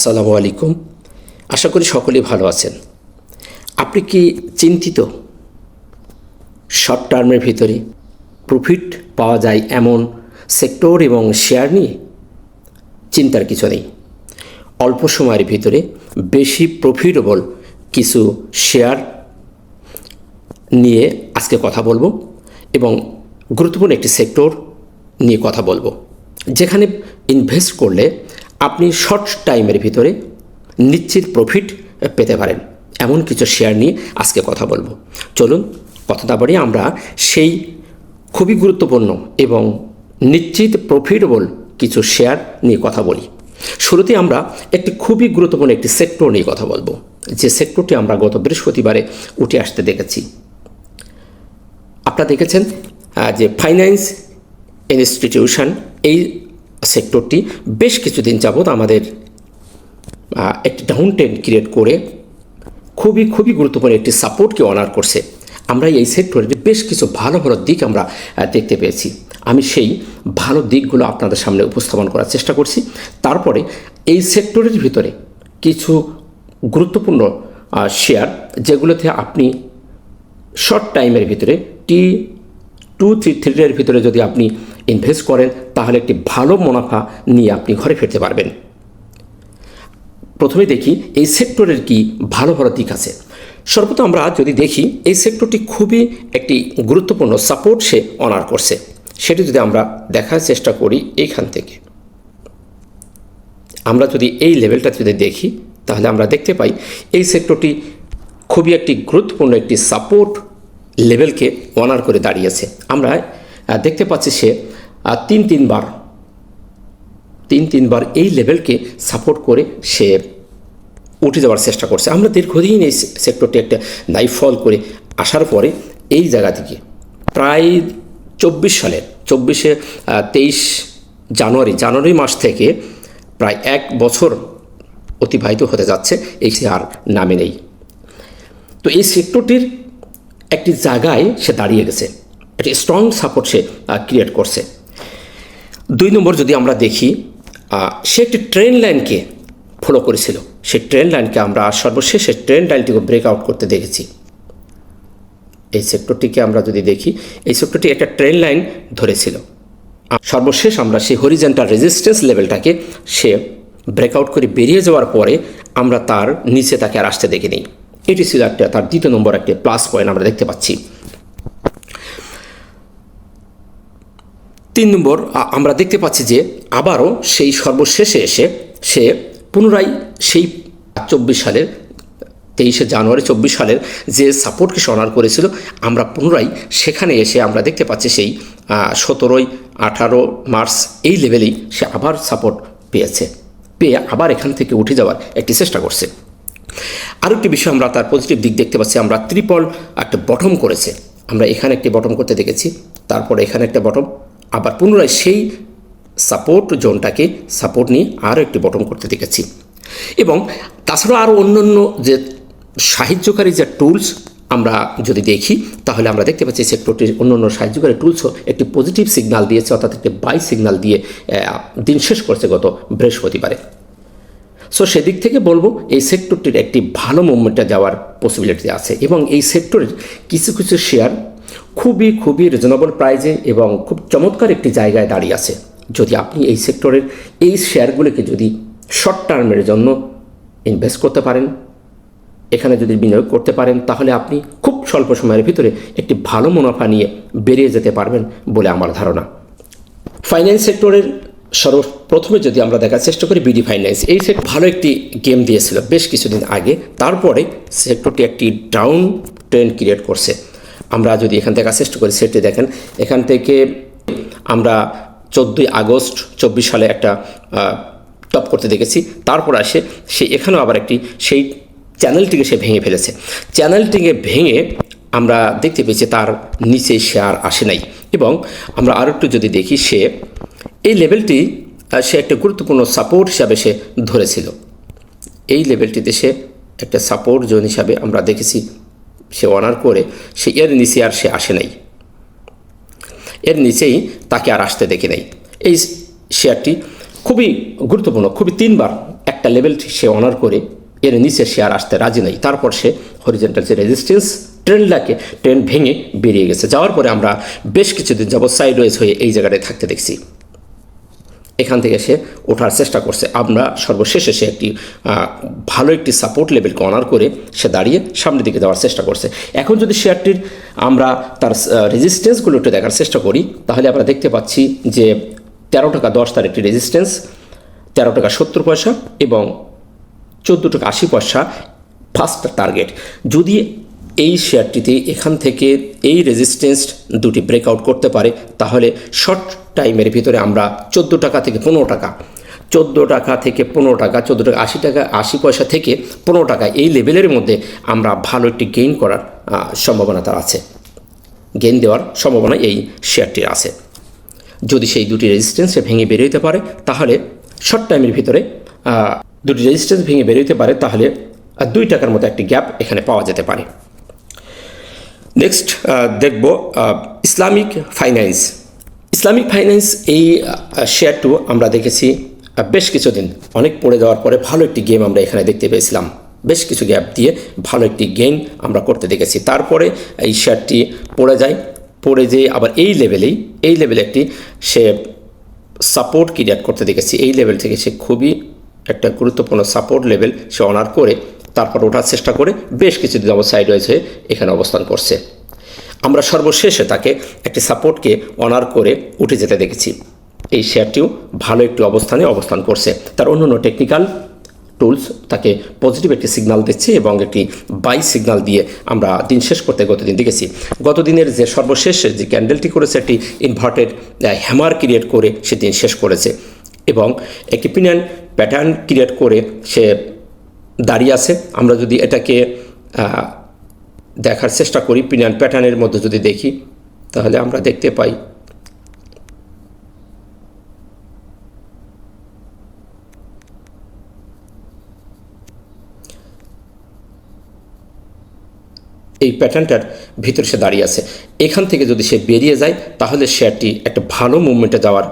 আসসালামু আলাইকুম। আশা করি সকলেই ভালো আছেন। আপনি কি চিন্তিত? শর্ট টার্মের ভিতরে প্রফিট পাওয়া যায় এমন সেক্টর এবং শেয়ার নিয়ে চিন্তার কিছু নেই। অল্প সময়ের ভিতরে বেশি প্রফিটেবল কিছু শেয়ার নিয়ে আজকে কথা বলব এবং গুরুত্বপূর্ণ একটি সেক্টর নিয়ে কথা বলব। যেখানে ইনভেস্ট করলে আপনি শর্ট টাইমের ভিতরে নিশ্চিত প্রফিট পেতে পারেন। এমন কিছু শেয়ার নিয়ে আজকে কথা বলব। চলুন কথা না আমরা সেই খুবই গুরুত্বপূর্ণ এবং নিশ্চিত প্রফিটেবল কিছু শেয়ার নিয়ে কথা বলি। শুরুতে আমরা একটি খুবই গুরুত্বপূর্ণ একটি সেক্টর নিয়ে কথা বলব। যে সেক্টরটি আমরা গত বৃহস্পতিবারে উঠে আসতে দেখেছি। আপনারা দেখেছেন যে ফাইন্যান্স ইনস্টিটিউশন এই সেক্টরটি বেশ কিছুদিন যাবৎ আমাদের একটি ডাউন ট্রেন্ড ক্রিয়েট করে খুবই খুবই গুরুত্বপূর্ণ একটি সাপোর্টকে অনার করছে। আমরা এই সেক্টরের বেশ কিছু ভালো ভালো দিক আমরা দেখতে পেয়েছি। আমি সেই ভালো দিকগুলো আপনাদের সামনে উপস্থাপন করার চেষ্টা করছি। তারপরে এই সেক্টরের ভিতরে কিছু গুরুত্বপূর্ণ শেয়ার যেগুলোতে আপনি শর্ট টাইমের ভিতরে টি, টু, থ্রি থ্রিডের ভিতরে যদি আপনি ইনভেস্ট করেন, তাহলে একটি ভালো মুনাফা নিয়ে আপনি ঘরে ফিরতে পারবেন। প্রথমে দেখি এই সেক্টরের কি ভালো ভালো দিক আছে। সর্বপ্রথম আমরা যদি দেখি, এই সেক্টরটি খুবই একটি গুরুত্বপূর্ণ সাপোর্ট সে অনার করছে। সেটি যদি আমরা দেখার চেষ্টা করি এইখান থেকে। আমরা যদি এই লেভেলটা যদি দেখি, তাহলে আমরা দেখতে পাই এই সেক্টরটি খুবই একটি গুরুত্বপূর্ণ একটি সাপোর্ট লেভেলকে অনার করে দাঁড়িয়েছে। আমরা দেখতে পাচ্ছি সে আহ, তিন তিনবার তিন তিনবার এই লেভেলকে সাপোর্ট করে সে উঠে যাওয়ার চেষ্টা করছে। আমরা দীর্ঘদিন এই সেক্টরটি একটা নাইফল করে আসার পরে এই জায়গা থেকে প্রায় চব্বিশ সালের চব্বিশে তেইশ জানুয়ারি জানুয়ারি মাস থেকে প্রায় এক বছর অতিবাহিত হতে যাচ্ছে এই আর নামে নেই। তো এই সেক্টরটির একটি জায়গায় সে দাঁড়িয়ে গেছে একটি স্ট্রং সাপোর্ট সে ক্রিয়েট করছে। দুই নম্বর যদি আমরা দেখি সে একটি ট্রেন লাইনকে ফলো করেছিল। সেই ট্রেন লাইনকে আমরা সর্বশেষ সর্বশেষে ট্রেন লাইনটিকে ব্রেক আউট করতে দেখেছি। এই সেক্টরটিকে আমরা যদি দেখি, এই সেক্টরটি একটা ট্রেন লাইন ধরেছিল। সর্বশেষ আমরা সেই হরিজেন্টাল রেজিস্ট্যান্স লেভেলটাকে সে ব্রেকআউট করে বেরিয়ে যাওয়ার পরে আমরা তার নিচে তাকে আর আসতে দেখিনি। এটি ছিল একটা, তার দ্বিতীয় নম্বর একটা প্লাস পয়েন্ট আমরা দেখতে পাচ্ছি। তিন নম্বর আমরা দেখতে পাচ্ছি যে আবারও সেই সর্বশেষে এসে সে পুনরায় সেই চব্বিশ সালের তেইশে জানুয়ারি চব্বিশ সালের যে সাপোর্টকে সনার করেছিল, আমরা পুনরায় সেখানে এসে আমরা দেখতে পাচ্ছি সেই সতেরোই আঠারো মার্চ এই লেভেলেই সে আবার সাপোর্ট পেয়েছে, পেয়ে আবার এখান থেকে উঠে যাওয়ার একটি চেষ্টা করছে। আরেকটি বিষয় আমরা তার পজিটিভ দিক দেখতে পাচ্ছি, আমরা ত্রিপল একটা বটম করেছে, আমরা এখানে একটি বটম করতে দেখেছি, তারপরে এখানে একটা বটম আবার পুনরায় সেই সাপোর্ট জোনটাকে সাপোর্ট নিয়ে আরও একটি বটম করতে দেখেছি। এবং তাছাড়া আরও অন্য অন্য যে সাহায্যকারী যে টুলস আমরা যদি দেখি, তাহলে আমরা দেখতে পাচ্ছি সেক্টরটির অন্য সাহায্যকারী টুলসও একটি পজিটিভ সিগনাল দিয়েছে, অর্থাৎ একটি বাই সিগনাল দিয়ে দিন শেষ করছে গত বৃহস্পতিবারে। সো সেদিক থেকে বলব, এই সেক্টরটির একটি ভালো মুভমেন্টে যাওয়ার পসিবিলিটি আছে। এবং এই সেক্টরের কিছু কিছু শেয়ার খুবই খুবই রিজনেবল প্রাইজে এবং খুব চমৎকার একটি জায়গায় দাঁড়িয়ে আছে। যদি আপনি এই সেক্টরের এই শেয়ারগুলিকে যদি শর্ট টার্মের জন্য ইনভেস্ট করতে পারেন, এখানে যদি বিনিয়োগ করতে পারেন, তাহলে আপনি খুব স্বল্প সময়ের ভিতরে একটি ভালো মুনাফা নিয়ে বেরিয়ে যেতে পারবেন বলে আমার ধারণা। ফাইন্যান্স সেক্টরের সর্বপ্রথমে যদি আমরা দেখার চেষ্টা করি বিডি ফাইন্যান্স এই সেক্টর ভালো একটি গেম দিয়েছিল বেশ কিছুদিন আগে। তারপরে সেক্টরটি একটি ডাউন ট্রেন্ড ক্রিয়েট করছে। আমরা যদি এখান থেকে চেষ্টা করি, সেটি দেখেন, এখান থেকে আমরা চোদ্দোই আগস্ট চব্বিশ সালে একটা টপ করতে দেখেছি। তারপর আসে, সে এখানেও আবার একটি, সেই চ্যানেলটিকে সে ভেঙে ফেলেছে। চ্যানেলটিকে ভেঙে আমরা দেখতে পেয়েছি, তার নিচে সে আর আসে নাই। এবং আমরা আরও একটু যদি দেখি, সে এই লেভেলটি সে একটা গুরুত্বপূর্ণ সাপোর্ট হিসাবে সে ধরেছিল। এই লেভেলটিতে সে একটা সাপোর্ট জোন হিসাবে আমরা দেখেছি সে অনার করে, সে এর নিচে আর সে আসে নাই। এর নিচেই তাকে আর আসতে দেখি নাই। এই শেয়ারটি খুবই গুরুত্বপূর্ণ, খুবই তিনবার একটা লেভেল সে অনার করে, এর নিচে সে আর আসতে রাজি নাই। তারপর সে হরিজেন্টাল যে রেজিস্ট্যান্স ট্রেন্ডটাকে ট্রেন ভেঙে বেরিয়ে গেছে। যাওয়ার পরে আমরা বেশ কিছুদিন যাবৎ সাইডওয়েজ হয়ে এই জায়গাটায় থাকতে দেখছি। এখান থেকে সে ওঠার চেষ্টা করছে। আমরা সর্বশেষে সে একটি ভালো একটি সাপোর্ট লেভেলকে অনার করে সে দাঁড়িয়ে সামনের দিকে যাওয়ার চেষ্টা করছে। এখন যদি শেয়ারটির আমরা তার রেজিস্ট্যান্সগুলো একটু দেখার চেষ্টা করি, তাহলে আমরা দেখতে পাচ্ছি যে তেরো টাকা দশ তার একটি রেজিস্ট্যান্স তেরো টাকা সত্তর পয়সা এবং চোদ্দ টাকা আশি পয়সা ফার্স্ট টার্গেট যদি এই শেয়ারটিতে এখান থেকে এই রেজিস্ট্যান্স দুটি ব্রেকআউট করতে পারে, তাহলে শর্ট টাইমের ভিতরে আমরা চোদ্দ টাকা থেকে পনেরো টাকা, চোদ্দ টাকা থেকে পনেরো টাকা, চোদ্দ টাকা, আশি টাকা, আশি পয়সা থেকে পনেরো টাকা এই লেভেলের মধ্যে আমরা ভালো একটি গেইন করার সম্ভাবনা তার আছে। গেইন দেওয়ার সম্ভাবনা এই শেয়ারটির আছে। যদি সেই দুটি রেজিস্ট্যান্সে ভেঙে বেরোতে পারে, তাহলে শর্ট টাইমের ভিতরে দুটি রেজিস্ট্যান্স ভেঙে বেরোতে পারে, তাহলে দুই টাকার মতো একটি গ্যাপ এখানে পাওয়া যেতে পারে। নেক্সট দেখব ইসলামিক ফাইন্যান্স ইসলামিক ফাইন্যান্স এই শেয়ারটু আমরা দেখেছি বেশ কিছুদিন অনেক পড়ে যাওয়ার পরে ভালো একটি গেম আমরা এখানে দেখতে পেয়েছিলাম। বেশ কিছু গ্যাপ দিয়ে ভালো একটি গেইন আমরা করতে দেখেছি। তারপরে এই শেয়ারটি পড়ে যায়, পড়ে যেয়ে আবার এই লেভেলেই, এই লেভেলে একটি সে সাপোর্ট ক্রিয়েট করতে দেখেছি। এই লেভেল থেকে সে খুবই একটা গুরুত্বপূর্ণ সাপোর্ট লেভেল সে অনার করে, তারপর ওঠার চেষ্টা করে বেশ কিছু দিন সাইড হয়েছে এখানে অবস্থান করছে। আমরা সর্বশেষে তাকে একটি সাপোর্টকে অনার করে উঠে যেতে দেখেছি। এই শেয়ারটিও ভালো একটি অবস্থানে অবস্থান করছে। তার অন্যান্য টেকনিক্যাল টুলস তাকে পজিটিভ একটি সিগনাল দিচ্ছে এবং একটি বাই সিগনাল দিয়ে আমরা দিন শেষ করতে গতদিন দেখেছি। গতদিনের যে সর্বশেষ যে ক্যান্ডেলটি করেছে, একটি ইনভার্টেড হ্যামার ক্রিয়েট করে সে দিন শেষ করেছে এবং একটি পিনিয়ন প্যাটার্ন ক্রিয়েট করে সে দাঁড়িয়ে আছে। আমরা যদি এটাকে দেখার চেষ্টা করি পিনিয়ন প্যাটার্নের মধ্যে যদি দেখি, তাহলে আমরা দেখতে পাই। এই প্যাটার্নটার ভিতরে সে দাঁড়িয়ে আছে। এখান থেকে যদি সে বেরিয়ে যায়, তাহলে শেয়ারটি একটা ভালো মুভমেন্টে যাওয়ার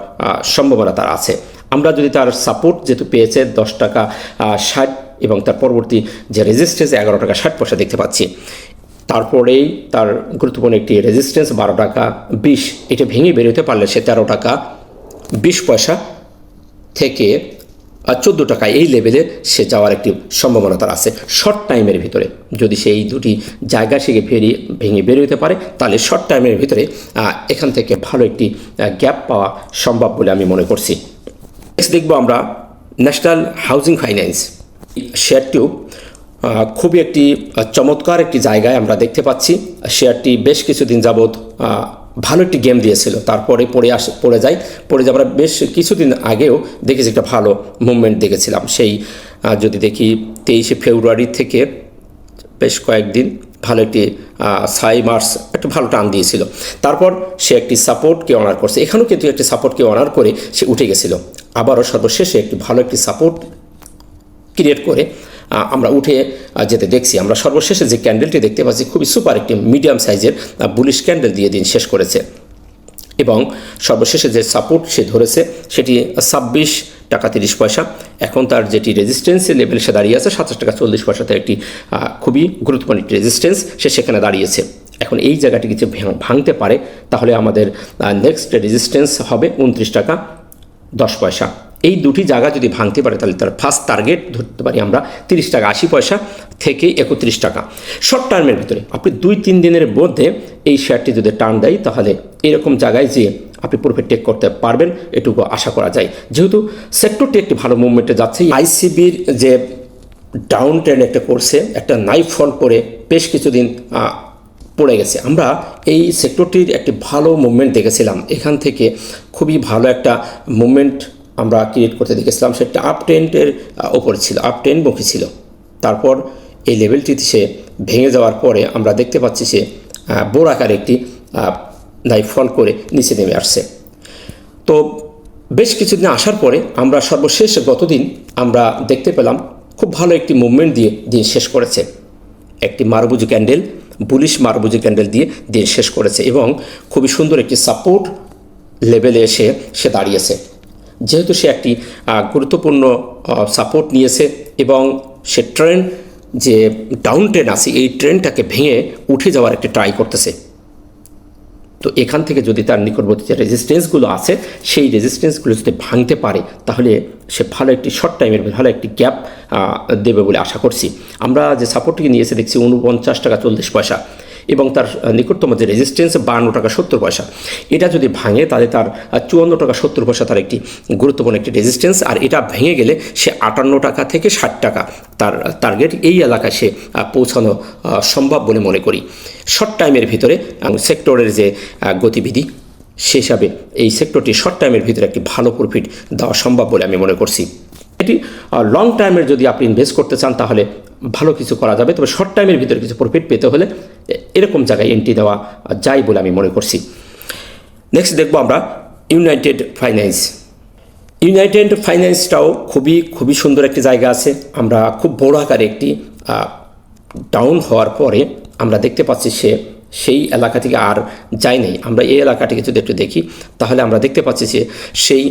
সম্ভাবনা তার আছে। আমরা যদি তার সাপোর্ট যেহেতু পেয়েছে, দশ টাকা ষাট এবং তার পরবর্তী যে রেজিস্ট্যান্স এগারো টাকা, ষাট পয়সা দেখতে পাচ্ছি। তারপরেই তার গুরুত্বপূর্ণ একটি রেজিস্ট্যান্স বারো টাকা, বিশ, এটা ভেঙে বেরোতে পারলে সে তেরো টাকা, বিশ পয়সা থেকে চোদ্দ টাকা এই লেভেলে সে যাওয়ার একটি সম্ভাবনা তার আছে। শর্ট টাইমের ভিতরে যদি সে এই দুটি জায়গা সে বেরিয়ে ভেঙে বেরোতে পারে, তাহলে শর্ট টাইমের ভিতরে এখান থেকে ভালো একটি গ্যাপ পাওয়া সম্ভব বলে আমি মনে করছি। নেক্সট দেখব আমরা ন্যাশনাল হাউজিং ফাইন্যান্স শেয়ারটিও খুবই একটি চমৎকার একটি জায়গায় আমরা দেখতে পাচ্ছি। শেয়ারটি বেশ কিছুদিন যাবৎ ভালো একটি গেম দিয়েছিল। তারপরে পড়ে আস, পড়ে যায় পড়ে যাওয়ার বেশ কিছুদিন আগেও দেখেছি একটা ভালো মুভমেন্ট দেখেছিলাম। সেই যদি দেখি তেইশে ফেব্রুয়ারি থেকে বেশ কয়েকদিন ভালো একটি সাই মার্চ একটা ভালো টান দিয়েছিল। তারপর সে একটি সাপোর্টকে অনার করছে। এখানেও কিন্তু একটি সাপোর্টকে অনার করে সে উঠে গেছিল। আবারও সর্বশেষে একটি ভালো একটি সাপোর্ট ক্রিয়েট করে আমরা উঠে যেতে দেখছি। আমরা সর্বশেষে যে ক্যান্ডেলটি দেখতে পাচ্ছি খুবই সুপার একটি মিডিয়াম সাইজের বুলিশ ক্যান্ডেল দিয়ে দিন শেষ করেছে। এবং সর্বশেষে যে সাপোর্ট সে ধরেছে সেটি ছাব্বিশ টাকা তিরিশ পয়সা। এখন তার যেটি রেজিস্ট্যান্সের লেভেল সে দাঁড়িয়ে আছে সাতাশ টাকা চল্লিশ পয়সাতে একটি আহ, খুবই গুরুত্বপূর্ণ একটি রেজিস্ট্যান্স সে সেখানে দাঁড়িয়েছে। এখন এই জায়গাটিকে যে ভাঙতে পারে তাহলে আমাদের নেক্সট রেজিস্ট্যান্স হবে উনত্রিশ টাকা দশ পয়সা। এই দুটি জায়গা যদি ভাঙতে পারে, তাহলে তার ফার্স্ট টার্গেট ধরতে পারি আমরা তিরিশ টাকা, আশি পয়সা থেকে একত্রিশ টাকা। শর্ট টার্মের ভিতরে আপনি দুই, তিন দিনের মধ্যে এই শেয়ারটি যদি টার্ন দেয়, তাহলে এরকম জায়গায় যে আপনি প্রফিট টেক করতে পারবেন, এটুকু আশা করা যায়। যেহেতু সেক্টরটি একটি ভালো মুভমেন্টে যাচ্ছে আইসিবির যে ডাউন ট্রেন্ড একটা করছে, একটা নাইফ ফল করে বেশ কিছুদিন পড়ে গেছে। আমরা এই সেক্টরটির একটি ভালো মুভমেন্ট দেখেছিলাম। এখান থেকে খুবই ভালো একটা মুভমেন্ট আমরা ক্রিয়েট করতে দেখেছিলাম, সেটা আপ টেন্টের ওপরে ছিল আপ ট্রেন্ডমুখী ছিল। তারপর এই লেভেলটিতে সে ভেঙে যাওয়ার পরে আমরা দেখতে পাচ্ছি সে বড় আকারে একটি নাইফ ফল করে নিচে নেমে আসছে। তো বেশ কিছুদিন আসার পরে আমরা সর্বশেষ গতদিন আমরা দেখতে পেলাম খুব ভালো একটি মুভমেন্ট দিয়ে দিন শেষ করেছে। একটি marubozu candle bullish marubozu candle দিয়ে দিন শেষ করেছে এবং খুবই সুন্দর একটি সাপোর্ট লেভেলে এসে সে দাঁড়িয়েছে। যেহেতু সে একটি গুরুত্বপূর্ণ সাপোর্ট নিয়েছে এবং সে ট্রেন যে ডাউন ট্রেন আছে, এই ট্রেনটাকে ভেঙে উঠে যাওয়ার একটি ট্রাই করতেছে। তো এখান থেকে যদি তার নিকটবর্তী যে রেজিস্ট্যান্সগুলো আছে, সেই রেজিস্ট্যান্সগুলো যদি ভাঙতে পারে, তাহলে সে ভালো একটি শর্ট টাইমের ভালো একটি গ্যাপ দেবে বলে আশা করছি। আমরা যে সাপোর্টটিকে নিয়েছে, দেখছি উনপঞ্চাশ টাকা চল্লিশ পয়সা। এবং তার নিকটতম যে রেজিস্ট্যান্স বান্ন টাকা সত্তর পয়সা। এটা যদি ভাঙে, তাহলে তার চুয়ান্ন টাকা সত্তর পয়সা তার একটি গুরুত্বপূর্ণ একটি রেজিস্ট্যান্স আর এটা ভেঙে গেলে সে আটান্ন টাকা থেকে ষাট টাকা তার টার্গেট এই এলাকায় সে পৌঁছানো সম্ভব বলে মনে করি। শর্ট টাইমের ভিতরে সেক্টরের যে গতিবিধি, সে হিসাবে এই সেক্টরটি শর্ট টাইমের ভিতরে একটি ভালো প্রফিট দেওয়া সম্ভব বলে আমি মনে করছি। এটি লং টাইমের যদি আপনি ইনভেস্ট করতে চান, তাহলে ভালো কিছু করা যাবে। তবে শর্ট টাইমের ভিতরে কিছু প্রফিট পেতে হলে এরকম জায়গায় এন্ট্রি দেওয়া যায় বলে আমি মনে করছি। নেক্সট দেখব আমরা ইউনাইটেড ফাইন্যান্স ইউনাইটেড ফাইন্যান্সটাও খুবই খুবই সুন্দর একটি জায়গা আছে। আমরা খুব বড় আকারে একটি ডাউন হওয়ার পরে আমরা দেখতে পাচ্ছি সে, সেই এলাকা থেকে আর যায় নাই। আমরা এই এলাকাটিকে যদি একটু দেখি, তাহলে আমরা দেখতে পাচ্ছি যে সেই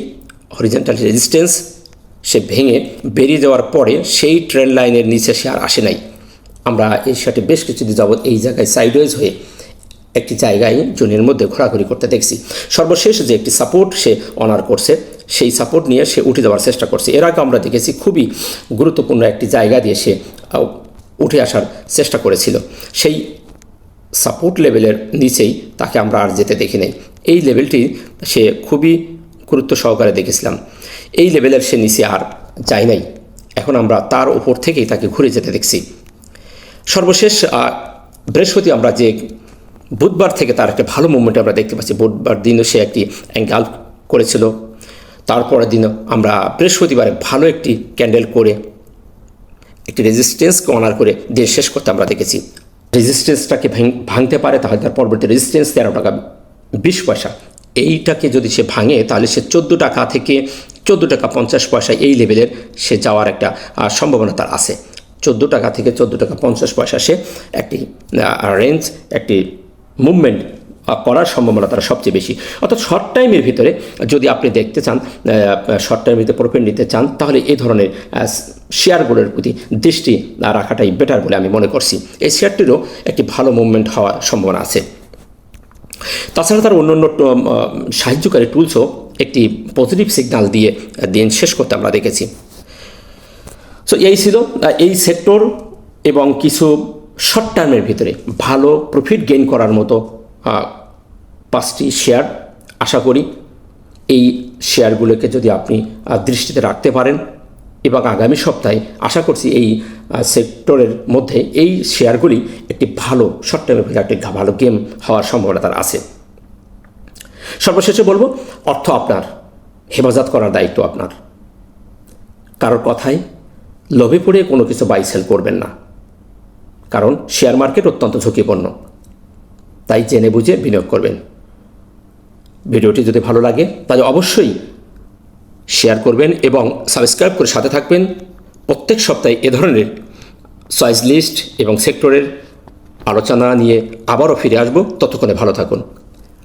হরিজেন্টাল রেজিস্ট্যান্স সে ভেঙে বেরিয়ে যাওয়ার পরে সেই ট্রেন লাইনের নিচে সে আর আসে নাই। আমরা এই সাথে বেশ কিছুদিন যাবৎ এই জায়গায় সাইডওয়েজ হয়ে একটি জায়গায় জোনের মধ্যে ঘোরাঘুরি করতে দেখছি। সর্বশেষ যে একটি সাপোর্ট সে অনার করছে, সেই সাপোর্ট নিয়ে সে উঠে যাওয়ার চেষ্টা করছে। এর আগে আমরা দেখেছি খুবই গুরুত্বপূর্ণ একটি জায়গা দিয়ে সে উঠে আসার চেষ্টা করেছিল। সেই সাপোর্ট লেভেলের নিচেই তাকে আমরা আর যেতে দেখি নাই। এই লেভেলটি সে খুবই গুরুত্ব সহকারে দেখেছিলাম। এই লেভেলের সে নিচে আর যায় নাই। এখন আমরা তার উপর থেকেই তাকে ঘুরে যেতে দেখছি। সর্বশেষ বৃহস্পতি আমরা যে বুধবার থেকে তার একটা ভালো মুভমেন্ট আমরা দেখতে পাচ্ছি। বুধবার দিনও সে একটি অ্যাঙ্গাল করেছিল। তারপরের দিনও আমরা বৃহস্পতিবারে ভালো একটি ক্যান্ডেল করে, একটি রেজিস্ট্যান্সকে অনার করে দিন শেষ করতে আমরা দেখেছি। রেজিস্ট্যান্সটাকে ভাঙতে পারে, তাহলে তার পরবর্তী রেজিস্ট্যান্স তেরো টাকা, বিশ পয়সা। এইটাকে যদি সে ভাঙে, তাহলে সে চোদ্দ টাকা থেকে চোদ্দ টাকা পঞ্চাশ পয়সা এই লেভেলের সে যাওয়ার একটা সম্ভাবনা তার আছে। চোদ্দ টাকা থেকে চোদ্দ টাকা পঞ্চাশ পয়সা সে একটি রেঞ্জ একটি মুভমেন্ট করার সম্ভাবনা তারা সবচেয়ে বেশি। অর্থাৎ শর্ট টাইমের ভিতরে যদি আপনি দেখতে চান শর্ট টাইমের ভিতরে প্রফিট নিতে চান, তাহলে এই ধরনের শেয়ারগুলোর প্রতি দৃষ্টি রাখাটাই বেটার বলে আমি মনে করছি। এই শেয়ারটিরও একটি ভালো মুভমেন্ট হওয়ার সম্ভাবনা আছে। তাছাড়া তার অন্য অন্য সাহায্যকারী টুলসও একটি পজিটিভ সিগন্যাল দিয়ে দিন শেষ করতে আমরা দেখেছি। সো এই ছিল এই সেক্টর এবং কিছু শর্ট টার্মের ভিতরে ভালো প্রফিট গেইন করার মতো পাঁচটি শেয়ার আশা করি এই শেয়ারগুলোকে যদি আপনি দৃষ্টিতে রাখতে পারেন এবং আগামী সপ্তাহে আশা করছি এই সেক্টরের মধ্যে এই শেয়ারগুলি একটি ভালো শর্ট টার্মের ভিতরে একটি ভালো গেম হওয়ার সম্ভাবনা তার আছে। সর্বশেষে বলব, অর্থ আপনার, হেফাজত করার দায়িত্ব আপনার। কারোর কথায় লোভে পড়ে কোনো কিছু বাই সেল করবেন না। কারণ শেয়ার মার্কেট অত্যন্ত ঝুঁকিপূর্ণ। তাই জেনে বুঝে বিনিয়োগ করবেন। ভিডিওটি যদি ভালো লাগে, তাহলে অবশ্যই শেয়ার করবেন এবং সাবস্ক্রাইব করে সাথে থাকবেন। প্রত্যেক সপ্তাহে এ ধরনের চয়েস লিস্ট এবং সেক্টরের আলোচনা নিয়ে আবারও ফিরে আসব। ততক্ষণে ভালো থাকুন।